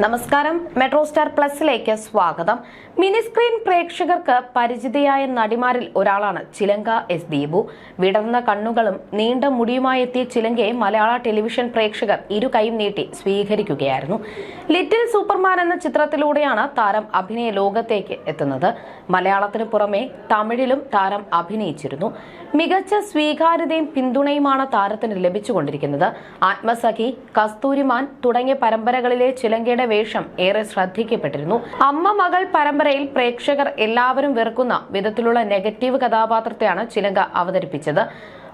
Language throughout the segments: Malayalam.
നമസ്കാരം. മെട്രോ സ്റ്റാർ പ്ലസിലേക്ക് സ്വാഗതം. മിനി സ്ക്രീൻ പ്രേക്ഷകർക്ക് പരിചിതയായ നടിമാരിൽ ഒരാളാണ് ചിലങ്ക എസ് ദീപു. വിടർന്ന കണ്ണുകളും നീണ്ട മുടിയുമായി എത്തിയ ചിലങ്കയെ മലയാള ടെലിവിഷൻ പ്രേക്ഷകർ ഇരു കൈയും നീട്ടി സ്വീകരിക്കുകയായിരുന്നു. ലിറ്റിൽ സൂപ്പർമാൻ എന്ന ചിത്രത്തിലൂടെയാണ് താരം അഭിനയ ലോകത്തേക്ക് എത്തുന്നത്. മലയാളത്തിന് പുറമെ തമിഴിലും താരം അഭിനയിച്ചിരുന്നു. മികച്ച സ്വീകാര്യതയും പിന്തുണയുമാണ് താരത്തിന് ലഭിച്ചുകൊണ്ടിരിക്കുന്നത്. ആത്മസഖി കസ്തൂരിമാൻ തുടങ്ങിയ പരമ്പരകളിലെ ചിലങ്കയുടെ വേഷം ഏറെ ശ്രദ്ധിക്കപ്പെട്ടിരുന്നു. അമ്മ മകൾ പരമ്പരയിൽ പ്രേക്ഷകർ എല്ലാവരും വെറുക്കുന്ന വിധത്തിലുള്ള നെഗറ്റീവ് കഥാപാത്രത്തെയാണ് ചിലങ്ക അവതരിപ്പിച്ചത്.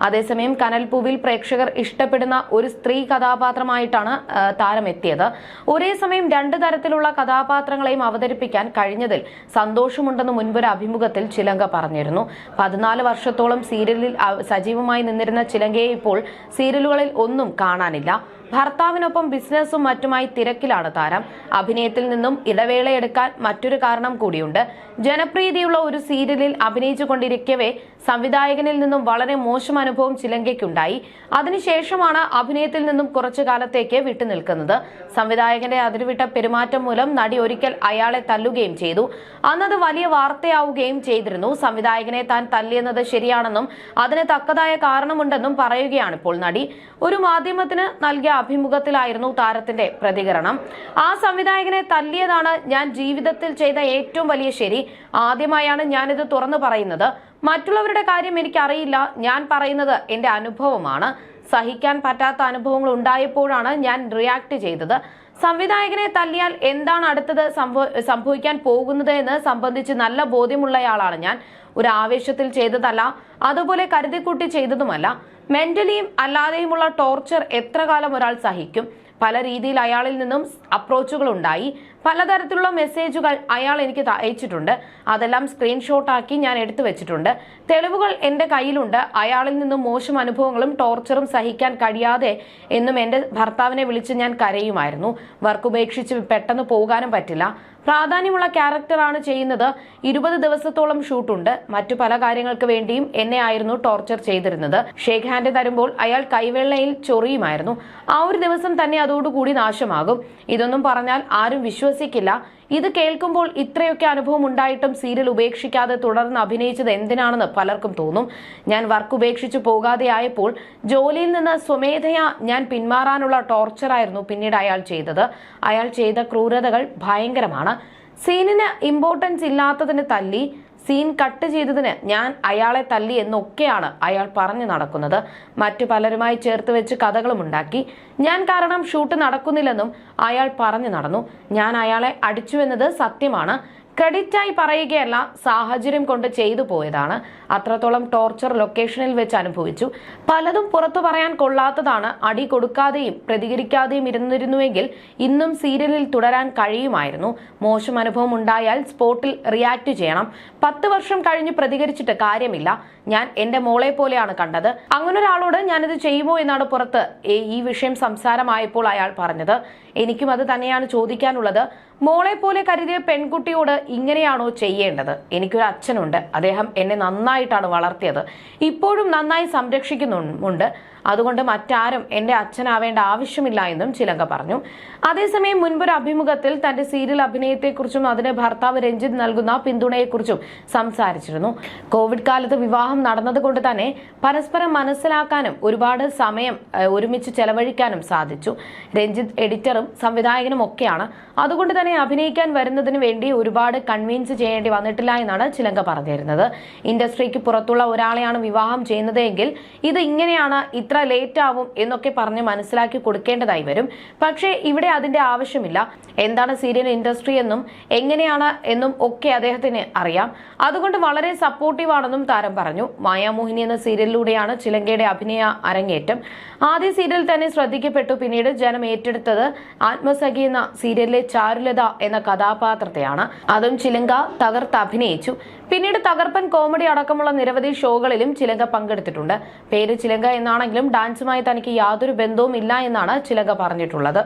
അതേസമയം കനൽപൂവിൽ പ്രേക്ഷകർ ഇഷ്ടപ്പെടുന്ന ഒരു സ്ത്രീ കഥാപാത്രമായിട്ടാണ് താരമെത്തിയത്. ഒരേ സമയം രണ്ട് തരത്തിലുള്ള കഥാപാത്രങ്ങളെയും അവതരിപ്പിക്കാൻ കഴിഞ്ഞതിൽ സന്തോഷമുണ്ടെന്ന് മുൻപൊരു അഭിമുഖത്തിൽ ചിലങ്ക പറഞ്ഞിരുന്നു. പതിനാല് വർഷത്തോളം സീരിയലിൽ സജീവമായി നിന്നിരുന്ന ചിലങ്കയെ ഇപ്പോൾ സീരിയലുകളിൽ ഒന്നും കാണാനില്ല. ഭർത്താവിനൊപ്പം ബിസിനസ്സും മറ്റുമായി തിരക്കിലാണ് താരം. അഭിനയത്തിൽ നിന്നും ഇടവേളയെടുക്കാൻ മറ്റൊരു കാരണം കൂടിയുണ്ട്. ജനപ്രീതിയുള്ള ഒരു സീരിയലിൽ അഭിനയിച്ചുകൊണ്ടിരിക്കവേ സംവിധായകനിൽ നിന്നും വളരെ മോശം അനുഭവം ചിലങ്കയ്ക്കുണ്ടായി. അതിനുശേഷമാണ് അഭിനയത്തിൽ നിന്നും കുറച്ചു കാലത്തേക്ക് വിട്ടുനിൽക്കുന്നത് സംവിധായകന്റെ അതിരുവിട്ട പെരുമാറ്റം മൂലം നടി ഒരിക്കൽ അയാളെ തല്ലുകയും ചെയ്തു. അന്നത് വലിയ വാർത്തയാവുകയും ചെയ്തിരുന്നു. സംവിധായകനെ താൻ തല്ലിയെന്നത് ശരിയാണെന്നും അതിന് തക്കതായ കാരണമുണ്ടെന്നും പറയുകയാണ് ഇപ്പോൾ നടി. ഒരു മാധ്യമത്തിന് നൽകിയ അഭിമുഖത്തിലായിരുന്നു താരത്തിന്റെ പ്രതികരണം. ആ സംവിധായകനെ തല്ലിയതാണ് ഞാൻ ജീവിതത്തിൽ ചെയ്ത ഏറ്റവും വലിയ ശരി. ആദ്യമായാണ് ഞാനിത് തുറന്നു പറയുന്നത്. മറ്റുള്ളവരുടെ കാര്യം എനിക്കറിയില്ല. ഞാൻ പറയുന്നത് എന്റെ അനുഭവമാണ്. സഹിക്കാൻ പറ്റാത്ത അനുഭവങ്ങൾ ഉണ്ടായപ്പോഴാണ് ഞാൻ റിയാക്ട് ചെയ്തത്. സംവിധായകനെ തല്ലിയാൽ എന്താണ് അടുത്തത് സംഭവിക്കാൻ പോകുന്നത് എന്ന് സംബന്ധിച്ച് നല്ല ബോധ്യമുള്ളയാളാണ് ഞാൻ. ഒരു ആവേശത്തിൽ ചെയ്തതല്ല അതുപോലെ കരുതിക്കൂട്ടി ചെയ്തതുമല്ല. മെന്റലിയും അല്ലാതെയുമുള്ള ടോർച്ചർ എത്ര കാലം ഒരാൾ സഹിക്കും? പല രീതിയിൽ അയാളിൽ നിന്നും അപ്രോച്ചുകൾ ഉണ്ടായി പലതരത്തിലുള്ള മെസ്സേജുകൾ അയാൾ എനിക്ക് അയച്ചിട്ടുണ്ട്. അതെല്ലാം സ്ക്രീൻഷോട്ടാക്കി ഞാൻ എടുത്തു വെച്ചിട്ടുണ്ട്. തെളിവുകൾ എന്റെ കയ്യിലുണ്ട്. അയാളിൽ നിന്നും മോശം അനുഭവങ്ങളും ടോർച്ചറും സഹിക്കാൻ കഴിയാതെ എന്നും എന്റെ ഭർത്താവിനെ വിളിച്ച് ഞാൻ കരയുമായിരുന്നു. വർക്ക് ഉപേക്ഷിച്ച് പെട്ടെന്ന് പോകാനും പറ്റില്ല. പ്രാധാന്യമുള്ള ക്യാരക്ടറാണ് ചെയ്യുന്നത്. ഇരുപത് ദിവസത്തോളം ഷൂട്ടുണ്ട്. മറ്റു പല കാര്യങ്ങൾക്ക് വേണ്ടിയും എന്നെ ആയിരുന്നു ടോർച്ചർ ചെയ്തിരുന്നത്. ഷേക്ക് ഹാൻഡ് തരുമ്പോൾ അയാൾ കൈവെള്ളയിൽ ചൊറിയുമായിരുന്നു. ആ ഒരു ദിവസം തന്നെ അതോടുകൂടി നാശമാകും. ഇതൊന്നും പറഞ്ഞാൽ ആരും വിശ്വസിക്കില്ല. ഇത് കേൾക്കുമ്പോൾ ഇത്രയൊക്കെ അനുഭവം ഉണ്ടായിട്ടും സീരിയൽ ഉപേക്ഷിക്കാതെ തുടർന്ന് അഭിനയിച്ചത് എന്തിനാണെന്ന് പലർക്കും തോന്നും. ഞാൻ വർക്ക് ഉപേക്ഷിച്ചു പോകാതെ ആയപ്പോൾ ജോലിയിൽ നിന്ന് സ്വമേധയാ ഞാൻ പിന്മാറാനുള്ള ടോർച്ചറായിരുന്നു പിന്നീട് അയാൾ ചെയ്തത്. അയാൾ ചെയ്ത ക്രൂരതകൾ ഭയങ്കരമാണ്. സീനിന് ഇമ്പോർട്ടൻസ് ഇല്ലാത്തതിന് തല്ലി സീൻ കട്ട് ചെയ്തതിന് ഞാൻ അയാളെ തല്ലി എന്നൊക്കെയാണ് അയാൾ പറഞ്ഞു നടക്കുന്നത്. മറ്റു പലരുമായി ചേർത്ത് വെച്ച് കഥകളും ഉണ്ടാക്കി. ഞാൻ കാരണം ഷൂട്ട് നടക്കുന്നില്ലെന്നും അയാൾ പറഞ്ഞു നടന്നു. ഞാൻ അയാളെ അടിച്ചുവെന്നത് സത്യമാണ്. ക്രെഡിറ്റായി പറയുകയല്ല സാഹചര്യം കൊണ്ട് ചെയ്തു പോയതാണ്. അത്രത്തോളം ടോർച്ചർ ലൊക്കേഷനിൽ വെച്ച് അനുഭവിച്ചു. പലതും പുറത്തു പറയാൻ കൊള്ളാത്തതാണ്. അടി കൊടുക്കാതെയും പ്രതികരിക്കാതെയും ഇരുന്നിരുന്നുവെങ്കിൽ ഇന്നും സീരിയലിൽ തുടരാൻ കഴിയുമായിരുന്നു. മോശം അനുഭവം ഉണ്ടായാൽ സ്പോട്ടിൽ റിയാക്ട് ചെയ്യണം. പത്ത് വർഷം കഴിഞ്ഞ് പ്രതികരിച്ചിട്ട് കാര്യമില്ല. ഞാൻ എന്റെ മോളെ പോലെയാണ് കണ്ടത്. അങ്ങനെ ഒരാളോട് ഞാനിത് ചെയ്യുമോ എന്നാണ് പുറത്ത് ഈ- വിഷയം സംസാരമായപ്പോൾ അയാൾ പറഞ്ഞത്. എനിക്കും അത് തന്നെയാണ് ചോദിക്കാനുള്ളത്. മോളെ പോലെ കരുതിയ പെൺകുട്ടിയോട് ഇങ്ങനെയാണോ ചെയ്യേണ്ടത്? എനിക്കൊരു അച്ഛനുണ്ട്. അദ്ദേഹം എന്നെ നന്നായിട്ടാണ് വളർത്തിയത്. ഇപ്പോഴും നന്നായി സംരക്ഷിക്കുന്നുമുണ്ട് അതുകൊണ്ട് മറ്റാരും എന്റെ അച്ഛനാവേണ്ട ആവശ്യമില്ല എന്നും ചിലങ്ക പറഞ്ഞു. അതേസമയം മുൻപൊരു അഭിമുഖത്തിൽ തന്റെ സീരിയൽ അഭിനയത്തെക്കുറിച്ചും അതിന് ഭർത്താവ് രഞ്ജിത്ത് നൽകുന്ന പിന്തുണയെക്കുറിച്ചും സംസാരിച്ചിരുന്നു. കോവിഡ് കാലത്ത് വിവാഹം നടന്നതുകൊണ്ട് തന്നെ പരസ്പരം മനസ്സിലാക്കാനും ഒരുപാട് സമയം ഒരുമിച്ച് ചെലവഴിക്കാനും സാധിച്ചു. രഞ്ജിത്ത് എഡിറ്ററും സംവിധായകനും ഒക്കെയാണ്. അതുകൊണ്ട് തന്നെ അഭിനയിക്കാൻ വരുന്നതിന് വേണ്ടി ഒരുപാട് കൺവീൻസ് ചെയ്യേണ്ടി വന്നിട്ടില്ല എന്നാണ് ചിലങ്ക പറഞ്ഞിരുന്നത്. ഇൻഡസ്ട്രിക്ക് പുറത്തുള്ള ഒരാളെയാണ് വിവാഹം ചെയ്യുന്നതെങ്കിൽ ഇത് ഇങ്ങനെയാണ് ലേറ്റ് ആവും എന്നൊക്കെ പറഞ്ഞ് മനസ്സിലാക്കി കൊടുക്കേണ്ടതായി വരും. പക്ഷേ ഇവിടെ അതിന്റെ ആവശ്യമില്ല. എന്താണ് സീരിയൽ ഇൻഡസ്ട്രി എന്നും എങ്ങനെയാണ് എന്നും ഒക്കെ അദ്ദേഹത്തിന് അറിയാം. അതുകൊണ്ട് വളരെ സപ്പോർട്ടീവ് ആണെന്നും താരം പറഞ്ഞു. മായാമോഹിനി എന്ന സീരിയലിലൂടെയാണ് ചിലങ്കയുടെ അഭിനയ അരങ്ങേറ്റം. ആദ്യ സീരിയൽ തന്നെ ശ്രദ്ധിക്കപ്പെട്ടു. പിന്നീട് ജനം ഏറ്റെടുത്തത് ആത്മസഖി എന്ന സീരിയലിലെ ചാരുലത എന്ന കഥാപാത്രത്തെയാണ്. അതും ചിലങ്ക തകർത്ത് അഭിനയിച്ചു. പിന്നീട് തകർപ്പൻ കോമഡി അടക്കമുള്ള നിരവധി ഷോകളിലും ചിലങ്ക പങ്കെടുത്തിട്ടുണ്ട്. പേര് ചിലങ്ക എന്നാണെങ്കിലും ഡാൻസുമായി തനിക്ക് യാതൊരു ബന്ധവും ഇല്ല എന്നാണ് ചിലങ്ക പറഞ്ഞിട്ടുള്ളത്.